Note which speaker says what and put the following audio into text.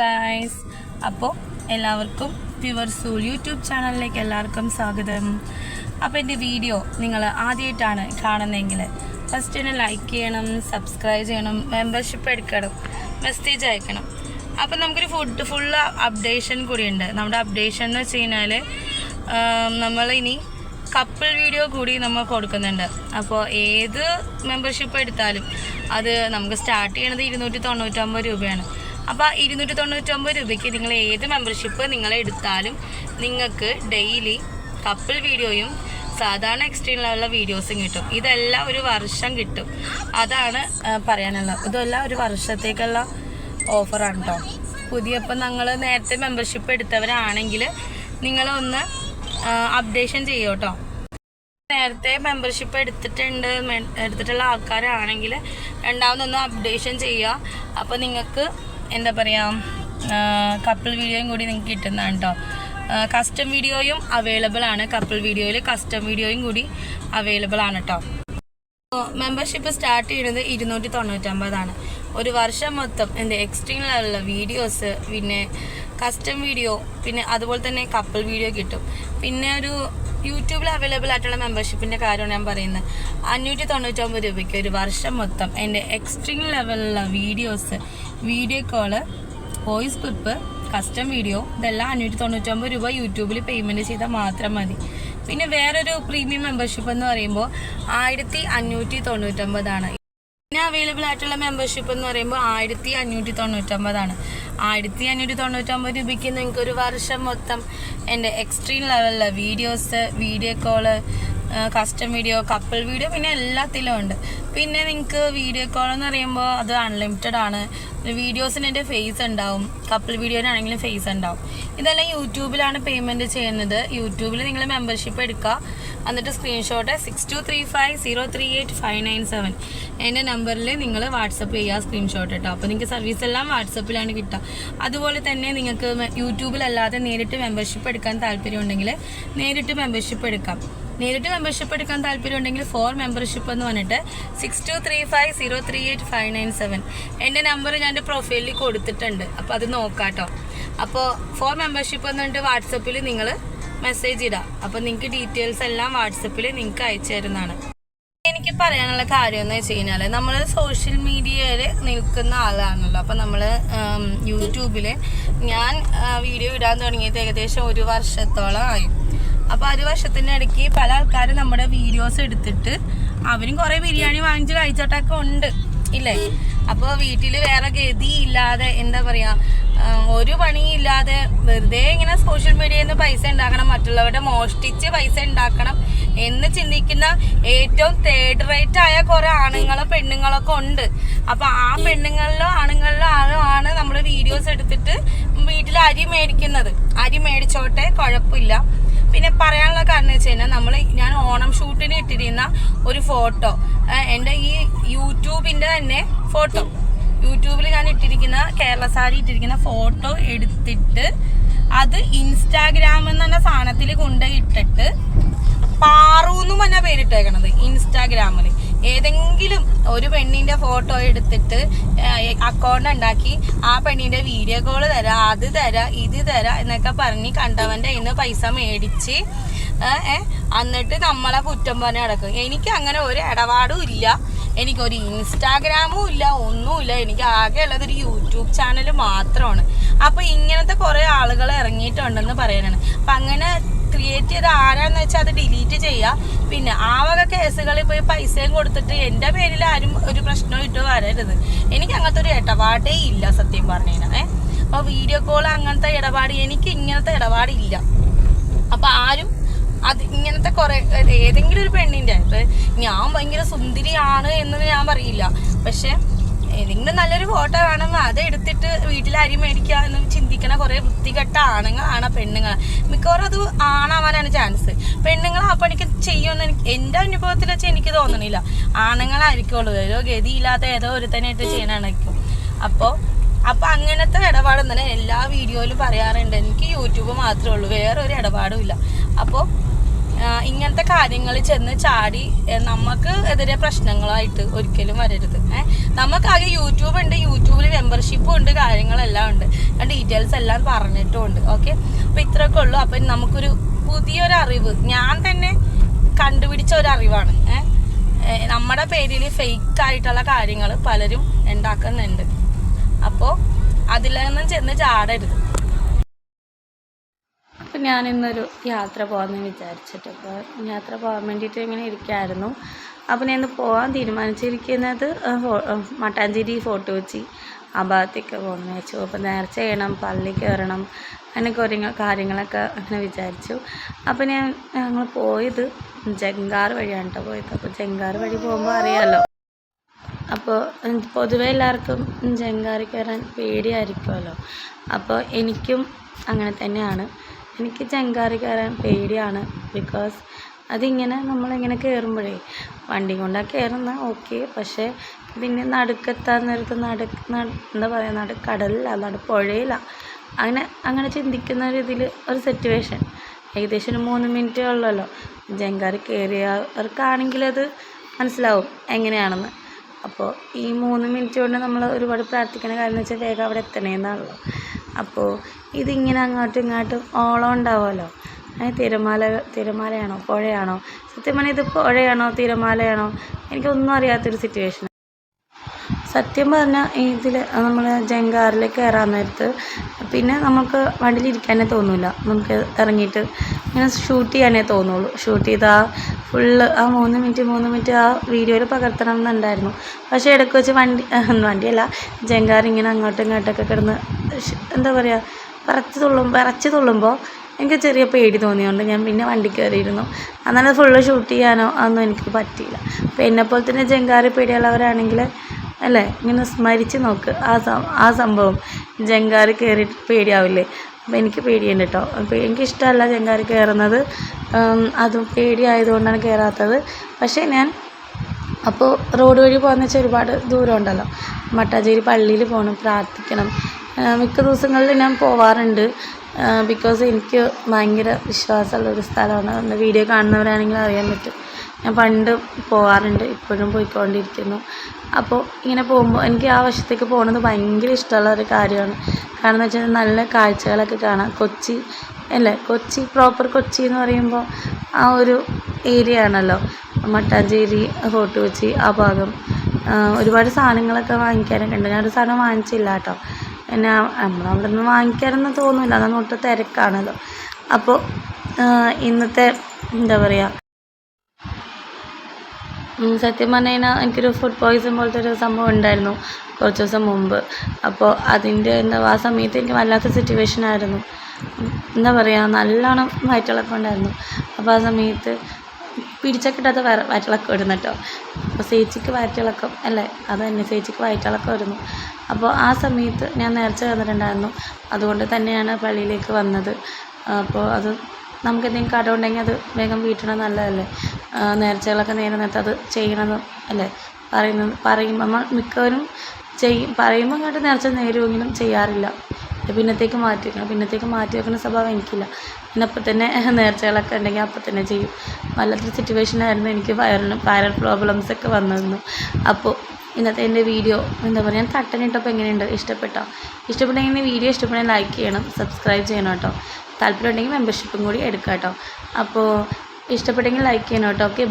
Speaker 1: Guys അപ്പോൾ എല്ലാവർക്കും pure സൂൾ YouTube ചാനലിലേക്ക് എല്ലാവർക്കും സ്വാഗതം. അപ്പോൾ എന്റെ വീഡിയോ നിങ്ങൾ ആദ്യമായിട്ടാണ് കാണുന്നതെങ്കിൽ ഫസ്റ്റ് തന്നെ ലൈക്ക് ചെയ്യണം സബ്സ്ക്രൈബ് ചെയ്യണം മെമ്പർഷിപ്പ് എടുക്കണം മെസ്സേജ് അയക്കണം. അപ്പോൾ നമുക്കൊരു ഫുഡ് ഫുൾ അപ്ഡേഷൻ കൂടിയുണ്ട്. നമ്മുടെ അപ്ഡേഷൻ എന്ന് വെച്ച് കഴിഞ്ഞാൽ നമ്മൾ ഇനി കപ്പിൾ വീഡിയോ കൂടി നമ്മൾ കൊടുക്കുന്നുണ്ട്. അപ്പോൾ ഏത് മെമ്പർഷിപ്പ് എടുത്താലും അത് നമുക്ക് സ്റ്റാർട്ട് ചെയ്യണത് ഇരുന്നൂറ്റി തൊണ്ണൂറ്റൊമ്പത് രൂപയാണ്. അപ്പോൾ ഇരുന്നൂറ്റി തൊണ്ണൂറ്റൊമ്പത് രൂപയ്ക്ക് നിങ്ങൾ ഏത് മെമ്പർഷിപ്പ് നിങ്ങൾ എടുത്താലും നിങ്ങൾക്ക് ഡെയിലി കപ്പിൾ വീഡിയോയും സാധാരണ എക്സ്ട്രീമിലുള്ള വീഡിയോസും കിട്ടും. ഇതെല്ലാം ഒരു വർഷം കിട്ടും. അതാണ് പറയാനുള്ളത്. ഇതെല്ലാം ഒരു വർഷത്തേക്കുള്ള ഓഫറാണ് കേട്ടോ പുതിയ ഇപ്പം നിങ്ങൾ നേരത്തെ മെമ്പർഷിപ്പ് എടുത്തവരാണെങ്കിൽ നിങ്ങളൊന്ന് അപ്ഡേഷൻ ചെയ്യൂ കേട്ടോ നേരത്തെ മെമ്പർഷിപ്പ് എടുത്തിട്ടുണ്ട് എടുത്തിട്ടുള്ള ആൾക്കാരാണെങ്കിൽ രണ്ടാമതൊന്ന് അപ്ഡേഷൻ ചെയ്യുക അപ്പോൾ നിങ്ങൾക്ക് എന്താ പറയുക കപ്പിൾ വീഡിയോയും കൂടി നിങ്ങൾക്ക് കിട്ടുന്നതാണ് കേട്ടോ കസ്റ്റം വീഡിയോയും അവൈലബിൾ ആണ്. കപ്പിൾ വീഡിയോയിൽ കസ്റ്റം വീഡിയോയും കൂടി അവൈലബിൾ ആണ് കേട്ടോ മെമ്പർഷിപ്പ് സ്റ്റാർട്ട് ചെയ്യുന്നത് ഇരുന്നൂറ്റി തൊണ്ണൂറ്റൊമ്പതാണ് ഒരു വർഷം മൊത്തം എന്റെ എക്സ്ട്രീം ലെവലുള്ള വീഡിയോസ് പിന്നെ കസ്റ്റം വീഡിയോ പിന്നെ അതുപോലെ തന്നെ കപ്പിൾ വീഡിയോ കിട്ടും. പിന്നെ ഒരു യൂട്യൂബിൽ അവൈലബിൾ ആയിട്ടുള്ള മെമ്പർഷിപ്പിന്റെ കാര്യമാണ് ഞാൻ പറയുന്നത്. അഞ്ഞൂറ്റി തൊണ്ണൂറ്റൊമ്പത് രൂപയ്ക്ക് ഒരു വർഷം മൊത്തം എന്റെ എക്സ്ട്രീം ലെവലിലുള്ള videos video call voice clip custom video ഇതെല്ലാം അഞ്ഞൂറ്റി തൊണ്ണൂറ്റൊമ്പത് രൂപ യൂട്യൂബിൽ പേയ്മെന്റ് ചെയ്താൽ മാത്രം മതി. പിന്നെ വേറൊരു പ്രീമിയം മെമ്പർഷിപ്പ് എന്ന് പറയുമ്പോൾ ആയിരത്തി അഞ്ഞൂറ്റി തൊണ്ണൂറ്റൊമ്പതാണ് പിന്നെ അവൈലബിൾ ആയിട്ടുള്ള മെമ്പർഷിപ്പ് എന്ന് പറയുമ്പോൾ ആയിരത്തി അഞ്ഞൂറ്റി തൊണ്ണൂറ്റൊമ്പതാണ് ആയിരത്തി അഞ്ഞൂറ്റി തൊണ്ണൂറ്റൊമ്പത് രൂപയ്ക്ക് നിങ്ങൾക്ക് ഒരു വർഷം മൊത്തം എന്റെ extreme ലെവലിലെ videos video call custom video couple video പിന്നെ എല്ലാത്തിലും ഉണ്ട്. പിന്നെ നിങ്ങൾക്ക് വീഡിയോ കോൾ എന്ന് പറയുമ്പോൾ അത് അൺലിമിറ്റഡ് ആണ്. വീഡിയോസിന് എന്റെ ഫേസ് ഉണ്ടാവും. കപ്പിൾ വീഡിയോനാണെങ്കിലും ഫേസ് ഉണ്ടാവും. ഇതെല്ലാം യൂട്യൂബിലാണ് പേയ്മെന്റ് ചെയ്യുന്നത്. യൂട്യൂബിൽ നിങ്ങൾ മെമ്പർഷിപ്പ് എടുക്കുക എന്നിട്ട് screenshot six two three five zero three eight five nine seven എന്റെ നമ്പറിൽ നിങ്ങൾ വാട്സപ്പ് ചെയ്യുക സ്ക്രീൻഷോട്ട് കേട്ടോ അപ്പോൾ നിങ്ങൾക്ക് സർവീസ് എല്ലാം വാട്സപ്പിലാണ് കിട്ടുക അതുപോലെ തന്നെ നിങ്ങൾക്ക് യൂട്യൂബിലല്ലാതെ നേരിട്ട് മെമ്പർഷിപ്പ് എടുക്കാൻ താല്പര്യമുണ്ടെങ്കിൽ നേരിട്ട് മെമ്പർഷിപ്പ് എടുക്കാം. നേരിട്ട് മെമ്പർഷിപ്പ് എടുക്കാൻ താല്പര്യം ഉണ്ടെങ്കിൽ ഫോർ മെമ്പർഷിപ്പ് എന്ന് പറഞ്ഞിട്ട് six two three five zero three eight five nine seven എന്റെ നമ്പർ ഞാൻ എന്റെ പ്രൊഫൈലിൽ കൊടുത്തിട്ടുണ്ട്. അപ്പോൾ അത് നോക്കാട്ടോ. അപ്പോൾ ഫോർ മെമ്പർഷിപ്പ് എന്ന് പറഞ്ഞിട്ട് വാട്സപ്പിൽ നിങ്ങൾ മെസ്സേജ് ഇടാം. അപ്പോൾ നിങ്ങൾക്ക് ഡീറ്റെയിൽസ് എല്ലാം വാട്സപ്പിൽ നിങ്ങൾക്ക് അയച്ചു തരുന്നതാണ്. എനിക്ക് പറയാനുള്ള കാര്യം എന്ന് വെച്ച് കഴിഞ്ഞാൽ നമ്മൾ സോഷ്യൽ മീഡിയയിൽ നിൽക്കുന്ന ആളാണല്ലോ. അപ്പം നമ്മൾ യൂട്യൂബിൽ ഞാൻ വീഡിയോ ഇടാൻ തുടങ്ങിയത് ഏകദേശം ഒരു വർഷത്തോളം ആയി. അപ്പോൾ ഒരു വർഷത്തിനിടയ്ക്ക് പല ആൾക്കാരും നമ്മുടെ വീഡിയോസ് എടുത്തിട്ട് അവരും കുറേ ബിരിയാണി വാങ്ങിച്ച് കഴിച്ചോട്ടൊക്കെ ഉണ്ട് ഇല്ലേ? അപ്പോൾ വീട്ടിൽ വേറെ ഗതി ഇല്ലാതെ എന്താ പറയാ ഒരു പണിയില്ലാതെ വെറുതെ ഇങ്ങനെ സോഷ്യൽ മീഡിയയിൽ നിന്ന് പൈസ ഉണ്ടാക്കണം മറ്റുള്ളവരുടെ മോഷ്ടിച്ച് പൈസ ഉണ്ടാക്കണം എന്ന് ചിന്തിക്കുന്ന ഏറ്റവും തേർഡ് റേറ്റ് ആയ കുറെ ആണുങ്ങളോ പെണ്ണുങ്ങളൊക്കെ ഉണ്ട്. അപ്പൊ ആ പെണ്ണുങ്ങളിലോ ആണുങ്ങളിലോ ആളോ ആണ് നമ്മൾ വീഡിയോസ് എടുത്തിട്ട് വീട്ടിൽ അരി മേടിക്കുന്നത്. അരി മേടിച്ചോട്ടെ കുഴപ്പമില്ല പിന്നെ പറയാനുള്ള കാരണം വെച്ച് കഴിഞ്ഞാൽ നമ്മൾ ഞാൻ ഓണം ഷൂട്ടിന് ഇട്ടിരുന്ന ഒരു ഫോട്ടോ എന്റെ ഈ യൂട്യൂബിന്റെ തന്നെ ഫോട്ടോ. യൂട്യൂബിൽ ഞാൻ ഇട്ടിരിക്കുന്ന കേരള സാരി ഇട്ടിരിക്കുന്ന ഫോട്ടോ എടുത്തിട്ട് അത് ഇൻസ്റ്റാഗ്രാം എന്ന് പറഞ്ഞ സാധനത്തിൽ കൊണ്ടുപോയി ഇട്ടിട്ട് പാറു പാറൂന്നും പറഞ്ഞ പേരിട്ടേക്കണത് ഇൻസ്റ്റാഗ്രാമിൽ ഏതെങ്കിലും ഒരു പെണ്ണിന്റെ ഫോട്ടോ എടുത്തിട്ട് അക്കൗണ്ട് ഉണ്ടാക്കി ആ പെണ്ണിന്റെ വീഡിയോ കോൾ തരാ അത് തരാ ഇത് തരാ എന്നൊക്കെ പറഞ്ഞ് കണ്ടവന്റെ കയ്യിൽ നിന്ന് പൈസ മേടിച്ച് എന്നിട്ട് നമ്മളെ കുറ്റം പറഞ്ഞ് നടക്കും. എനിക്ക് അങ്ങനെ ഒരു ഇടപാടും ഇല്ല. എനിക്കൊരു ഇൻസ്റ്റാഗ്രാമും ഇല്ല ഒന്നുമില്ല എനിക്ക് ആകെ ഉള്ളത് ഒരു യൂട്യൂബ് ചാനൽ മാത്രമാണ്. അപ്പൊ ഇങ്ങനത്തെ കുറെ ആളുകൾ ഇറങ്ങിയിട്ടുണ്ടെന്ന് പറയാനാണ് അപ്പൊ അങ്ങനെ ക്രിയേറ്റ് ചെയ്ത ആരാന്ന് വെച്ചാൽ അത് ഡിലീറ്റ് ചെയ്യുക പിന്നെ ആ വക കേസുകളിൽ പോയി പൈസയും കൊടുത്തിട്ട് എന്റെ പേരിൽ ആരും ഒരു പ്രശ്നവും ഇട്ട് വരരുത്. എനിക്ക് അങ്ങനത്തെ ഒരു ഇടപാടേ ഇല്ല സത്യം പറഞ്ഞു ഏഹ് അപ്പോൾ വീഡിയോ കോൾ അങ്ങനത്തെ ഇടപാട് എനിക്ക് ഇങ്ങനത്തെ ഇടപാടില്ല അപ്പോൾ ആരും അത് ഇങ്ങനത്തെ കുറെ ഏതെങ്കിലും ഒരു പെണ്ണിന്റെ ഇപ്പം ഞാൻ ഭയങ്കര സുന്ദരിയാണ് എന്ന് ഞാൻ പറയില്ല. പക്ഷെ ഏതെങ്കിലും നല്ലൊരു ഫോട്ടോ കാണുമ്പോൾ അത് എടുത്തിട്ട് വീട്ടിൽ അരി മേടിക്കുക എന്ന് ചിന്തിക്കണ കുറെ വൃത്തികെട്ട ആണുങ്ങളാണ് പെണ്ണുങ്ങൾ മിക്കവാറും അത് ആണാവാനാണ് ചാൻസ് പെണ്ണുങ്ങൾ ആ പണിക്ക് ചെയ്യുമെന്ന് എനിക്ക് എന്റെ അനുഭവത്തിൽ വെച്ച് എനിക്ക് തോന്നണില്ല. ആണുങ്ങളായിരിക്കുള്ളൂ. ഏതോ ഗതിയില്ലാത്ത ഏതോ ഒരു ഒരുത്തനായിട്ട് ചെയ്യണായിരിക്കും അപ്പോൾ അപ്പൊ അങ്ങനത്തെ ഇടപാടും തന്നെ എല്ലാ വീഡിയോയിലും പറയാറുണ്ട്. എനിക്ക് യൂട്യൂബ് മാത്രമേ ഉള്ളൂ. വേറെ ഒരു ഇടപാടും ഇല്ല. അപ്പോൾ ഇങ്ങനത്തെ കാര്യങ്ങൾ ചെന്ന് ചാടി നമുക്ക് എതിരെ പ്രശ്നങ്ങളായിട്ട് ഒരിക്കലും വരരുത്. ഏഹ് നമുക്കാകെ യൂട്യൂബ് ഉണ്ട് യൂട്യൂബിൽ മെമ്പർഷിപ്പും ഉണ്ട് കാര്യങ്ങളെല്ലാം ഉണ്ട്. ഡീറ്റെയിൽസ് എല്ലാം പറഞ്ഞിട്ടുമുണ്ട് ഓക്കെ അപ്പോൾ ഇത്രയൊക്കെ ഉള്ളൂ. അപ്പം നമുക്കൊരു പുതിയൊരു അറിവ് ഞാൻ തന്നെ കണ്ടുപിടിച്ച ഒരു അറിവാണ് ഏഹ് നമ്മുടെ പേരിൽ ഫേക്ക് ആയിട്ടുള്ള കാര്യങ്ങൾ പലരും ഉണ്ടാക്കുന്നുണ്ട്. അപ്പോൾ അതിലൊന്നും ചെന്ന് ചാടരുത്. അപ്പം ഞാനിന്നൊരു യാത്ര പോകാമെന്ന് വിചാരിച്ചിട്ട് അപ്പോൾ യാത്ര പോകാൻ വേണ്ടിയിട്ട് ഇങ്ങനെ ഇരിക്കുകയായിരുന്നു അപ്പോൾ ഞാൻ ഇന്ന് പോകാൻ തീരുമാനിച്ചിരിക്കുന്നത് മട്ടാഞ്ചേരി ഫോർട്ട് കൊച്ചി ആ ഭാഗത്തേക്ക് പോകുന്നു വെച്ചു അപ്പോൾ നേർച്ച ചെയ്യണം പള്ളി കയറണം അങ്ങനെയൊക്കെ കുറേ കാര്യങ്ങളൊക്കെ അങ്ങനെ വിചാരിച്ചു. അപ്പോൾ ഞാൻ ഞങ്ങൾ പോയത് ജങ്കാർ വഴിയാണ് കേട്ടോ പോയത്. അപ്പോൾ ജങ്കാർ വഴി പോകുമ്പോൾ അറിയാമല്ലോ അപ്പോൾ പൊതുവേ എല്ലാവർക്കും ജങ്കാറി കയറാൻ പേടിയായിരിക്കുമല്ലോ അപ്പോൾ എനിക്കും അങ്ങനെ തന്നെയാണ്. എനിക്ക് ജങ്കാറി കയറാൻ പേടിയാണ് ബിക്കോസ് അതിങ്ങനെ നമ്മളിങ്ങനെ കയറുമ്പോഴേ വണ്ടി കൊണ്ടാണ് കയറുന്ന ഓക്കെ പക്ഷേ പിന്നെ നടുക്കെത്താൻ നേരത്ത് നടുക്ക് നട- എന്താ പറയുക നടു കടലില്ല നടു പുഴയില്ല അങ്ങനെ അങ്ങനെ ചിന്തിക്കുന്ന ഒരു ഇതിൽ ഒരു സിറ്റുവേഷൻ ഏകദേശം ഒരു മൂന്ന് മിനിറ്റേ ഉള്ളല്ലോ. ജങ്കാറി കയറിയവർക്കാണെങ്കിൽ അത് മനസ്സിലാവും എങ്ങനെയാണെന്ന്. അപ്പോൾ ഈ മൂന്ന് മിനിറ്റ് കൊണ്ട് നമ്മൾ ഒരുപാട് പ്രാർത്ഥിക്കുന്ന കാര്യം എന്ന് വെച്ചാൽ വേഗം അവിടെ എത്തണേന്നാണല്ലോ. അപ്പോൾ ഇതിങ്ങനെ അങ്ങോട്ടും ഇങ്ങോട്ടും ഓളം ഉണ്ടാവുമല്ലോ. അതിന് തിരമാല തിരമാലയാണോ പുഴയാണോ? സത്യം പറഞ്ഞാൽ ഇത് പുഴയാണോ തിരമാലയാണോ? എനിക്കൊന്നും അറിയാത്തൊരു സിറ്റുവേഷൻ സത്യം പറഞ്ഞാൽ ഇതിൽ നമ്മൾ ജങ്കാറിൽ കയറാൻ നേരത്ത് പിന്നെ നമുക്ക് വണ്ടിയിൽ ഇരിക്കാനേ തോന്നില്ല നമുക്ക് ഇറങ്ങിയിട്ട് ഇങ്ങനെ ഷൂട്ട് ചെയ്യാനേ തോന്നുള്ളൂ. ഷൂട്ട് ചെയ്ത് ആ ഫുള്ള് ആ മൂന്ന് മിനിറ്റ് മൂന്ന് മിനിറ്റ് ആ വീഡിയോയിൽ പകർത്തണം എന്നുണ്ടായിരുന്നു. പക്ഷേ ഇടയ്ക്ക് വെച്ച് വണ്ടി വണ്ടിയല്ല ജങ്കാർ ഇങ്ങനെ അങ്ങോട്ടും ഇങ്ങോട്ടൊക്കെ കിടന്ന് എന്താ പറയുക വിറച്ച് തുള്ളും വിറച്ച് തുള്ളുമ്പോൾ എനിക്ക് ചെറിയ പേടി തോന്നിയതുകൊണ്ട് ഞാൻ പിന്നെ വണ്ടി കയറിയിരുന്നു അന്നേരം ഫുള്ള് ഷൂട്ട് ചെയ്യാനോ അതൊന്നും എനിക്ക് പറ്റിയില്ല. അപ്പോൾ എന്നെപ്പോലെ തന്നെ ജങ്കാറി പേടിയുള്ളവരാണെങ്കിൽ അല്ലേ? ഇങ്ങനെ സ്മരിച്ച് നോക്ക്. ആ ആ സംഭവം. ജങ്കാർ കയറിയിട്ട് പേടിയാവില്ലേ? അപ്പോൾ എനിക്ക് പേടിയുണ്ട് കേട്ടോ അപ്പോൾ എനിക്കിഷ്ടമല്ല ജങ്കാർ കയറുന്നത് അതും പേടിയായതുകൊണ്ടാണ് കയറാത്തത് പക്ഷേ ഞാൻ അപ്പോൾ റോഡ് വഴി പോകുന്ന വെച്ചാൽ ഒരുപാട് ദൂരം ഉണ്ടല്ലോ മട്ടാഞ്ചേരി പള്ളിയിൽ പോകണം പ്രാർത്ഥിക്കണം. മിക്ക ദിവസങ്ങളിൽ ഞാൻ പോവാറുണ്ട്. ബിക്കോസ് എനിക്ക് ഭയങ്കര വിശ്വാസമുള്ള ഒരു സ്ഥലമാണ്. വീഡിയോ കാണുന്നവരാണെങ്കിൽ അറിയാൻ പറ്റും. ഞാൻ പണ്ട് പോകാറുണ്ട് ഇപ്പോഴും പോയിക്കൊണ്ടിരിക്കുന്നു. അപ്പോൾ ഇങ്ങനെ പോകുമ്പോൾ എനിക്ക് ആ വശത്തേക്ക് പോകുന്നത് ഭയങ്കര ഇഷ്ടമുള്ള ഒരു കാര്യമാണ്. കാരണം എന്ന് വെച്ചാൽ നല്ല കാഴ്ചകളൊക്കെ കാണാം. കൊച്ചി അല്ലേ? കൊച്ചി പ്രോപ്പർ കൊച്ചി എന്ന് പറയുമ്പോൾ ആ ഒരു ഏരിയ ആണല്ലോ. മട്ടാഞ്ചേരി ഫോർട്ട് കൊച്ചി ആ ഭാഗം. ഒരുപാട് സാധനങ്ങളൊക്കെ വാങ്ങിക്കാനൊക്കെ ഉണ്ട്. ഞാനൊരു സാധനം വാങ്ങിച്ചില്ല കേട്ടോ. പിന്നെ നമ്മളവിടെ നിന്ന് വാങ്ങിക്കാനൊന്നും തോന്നുന്നില്ല അതൊന്നും ഒട്ടും തിരക്കാണല്ലോ. അപ്പോൾ ഇന്നത്തെ എന്താ പറയുക സത്യം പറഞ്ഞു കഴിഞ്ഞാൽ എനിക്കൊരു ഫുഡ് പോയ്സൺ പോലത്തെ ഒരു സംഭവം ഉണ്ടായിരുന്നു കുറച്ച് ദിവസം മുമ്പ്. അപ്പോൾ അതിന്റെ എന്താ ആ സമയത്ത് എനിക്ക് വല്ലാത്ത സിറ്റുവേഷൻ ആയിരുന്നു. എന്താ പറയുക നല്ലോണം വയറ്റിളക്കം ഉണ്ടായിരുന്നു. അപ്പോൾ ആ സമയത്ത് പിടിച്ചാൽ കിട്ടാത്ത വയറ വയറ്റിളക്കം വരുന്നു കേട്ടോ അപ്പോൾ ചേച്ചിക്ക് വയറ്റിളക്കം അല്ലേ? അത് തന്നെ ചേച്ചിക്ക് വയറ്റിളക്കം വരുന്നു അപ്പോൾ ആ സമയത്ത് ഞാൻ നേർച്ച വന്നിട്ടുണ്ടായിരുന്നു. അതുകൊണ്ട് തന്നെയാണ് പള്ളിയിലേക്ക് വന്നത്. അപ്പോൾ അത് നമുക്ക് എന്തെങ്കിലും കടം ഉണ്ടെങ്കിൽ അത് വേഗം വീട്ടണം നല്ലതല്ലേ? നേർച്ചകളൊക്കെ നേരെ നേരത്തെ അത് ചെയ്യണമെന്ന് അല്ലേ? പറയുന്നത് പറയുമ്പോൾ നമ്മൾ മിക്കവരും ചെയ്യും. പറയുമ്പോൾ അങ്ങോട്ട് നേർച്ച നേരുമെങ്കിലും ചെയ്യാറില്ല. പിന്നത്തേക്ക് മാറ്റി വെക്കണം. പിന്നത്തേക്ക് മാറ്റി വെക്കുന്ന സ്വഭാവം എനിക്കില്ല. പിന്നെ അപ്പം തന്നെ നേർച്ചകളൊക്കെ ഉണ്ടെങ്കിൽ അപ്പം തന്നെ ചെയ്യും. വല്ലാത്തൊരു സിറ്റുവേഷനായിരുന്നു എനിക്ക് വയറിന് വൈറൽ പ്രോബ്ലംസ് ഒക്കെ വന്നിരുന്നു അപ്പോൾ ഇന്നത്തെ എന്റെ വീഡിയോ എന്താ പറയുക ഞാൻ തട്ടനിട്ടപ്പോൾ എങ്ങനെയുണ്ട്? ഇഷ്ടപ്പെട്ടോ? ഇഷ്ടപ്പെട്ടെങ്കിൽ വീഡിയോ ഇഷ്ടപ്പെടാൻ ലൈക്ക് ചെയ്യണം സബ്സ്ക്രൈബ് ചെയ്യണം കേട്ടോ. താല്പര്യം ഉണ്ടെങ്കിൽ മെമ്പർഷിപ്പും കൂടി എടുക്കാം കേട്ടോ അപ്പോൾ ഇഷ്ടപ്പെട്ടെങ്കിൽ ലൈക്ക് ചെയ്യണം കേട്ടോ. ഓക്കെ